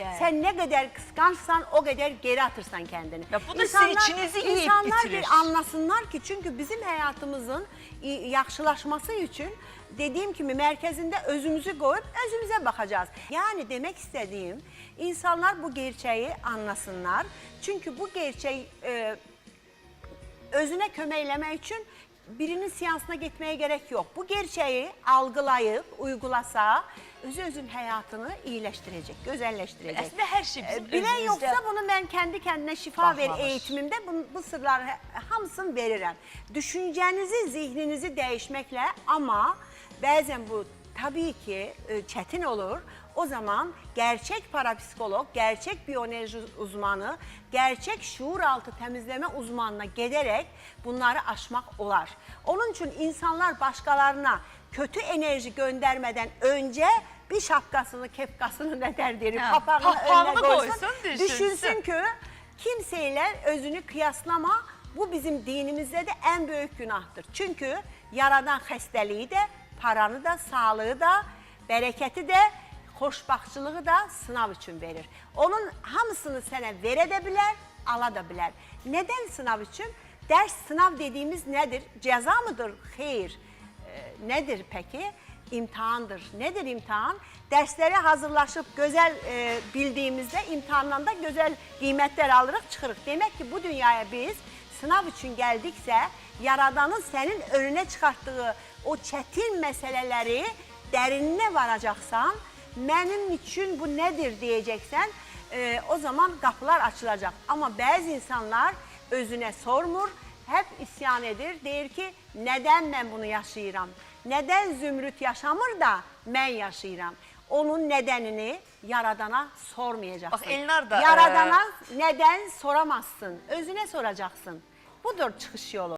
Evet. Sen ne kadar kıskançsan o kadar geri atırsan kendini. Ya bu da sizin içinizi yiyip insanlar bitirir. bir anlasınlar ki çünkü bizim hayatımızın yaxşılaşması için dediğim gibi merkezinde özümüzü koyup özümüze bakacağız. Yani demek istediğim insanlar bu gerçeği anlasınlar. Çünkü bu gerçeği e, özüne köməkləmək üçün birinin seansına getməyə gerek yok. Bu gerçeği algılayıp uygulasa özü özün hayatını iyileştirecek, güzelleştirecek. Aslında her şey bizim Ee, Bilen yoksa bunu ben kendi kendine şifa ver eğitimimde bu, bu sırları hamısını veririm. Düşüncenizi, zihninizi değişmekle ama bazen bu tabii ki e, çetin olur. O zaman gerçek parapsikolog, gerçek biyoenerji uzmanı, gerçek şuur altı temizleme uzmanına giderek bunları aşmak olar. Onun için insanlar başkalarına kötü enerji göndermeden önce bir şapkasını, kefkasını ne der derim, Ha, papağanını önüne koysun, koysun, düşünsün. düşünsün ki kimseyle özünü kıyaslama bu bizim dinimizde de en büyük günahtır. Çünkü yaradan xəstəliyi de, paranı da, sağlığı da, bereketi de, xoşbaxtçılığı da sınav için verir. Onun hamısını sənə verə də bilər, ala da bilər. Neden sınav için? Ders sınav dediğimiz nedir? Ceza mıdır? Hayır. Ee, nedir peki? İmtihandır. Nedir imtihan? Derslere hazırlaşıp güzel e, bildiğimizde imtihandan da güzel kıymetler alırıq, çıxırıq. Demek ki bu dünyaya biz sınav için geldikse Yaradanın senin önüne çıkarttığı o çetin meseleleri derinine varacaksan, benim için bu nedir diyeceksen e, o zaman kapılar açılacak. Ama bazı insanlar özüne sormur, hep isyan edir. Deyir ki, neden ben bunu yaşayıram? Neden Zümrüt yaşamır da ben yaşayıram? Onun nedenini Yaradan'a sormayacaksın. Bak Elnar da, Yaradana neden soramazsın? Özüne soracaksın. Budur çıkış yolu.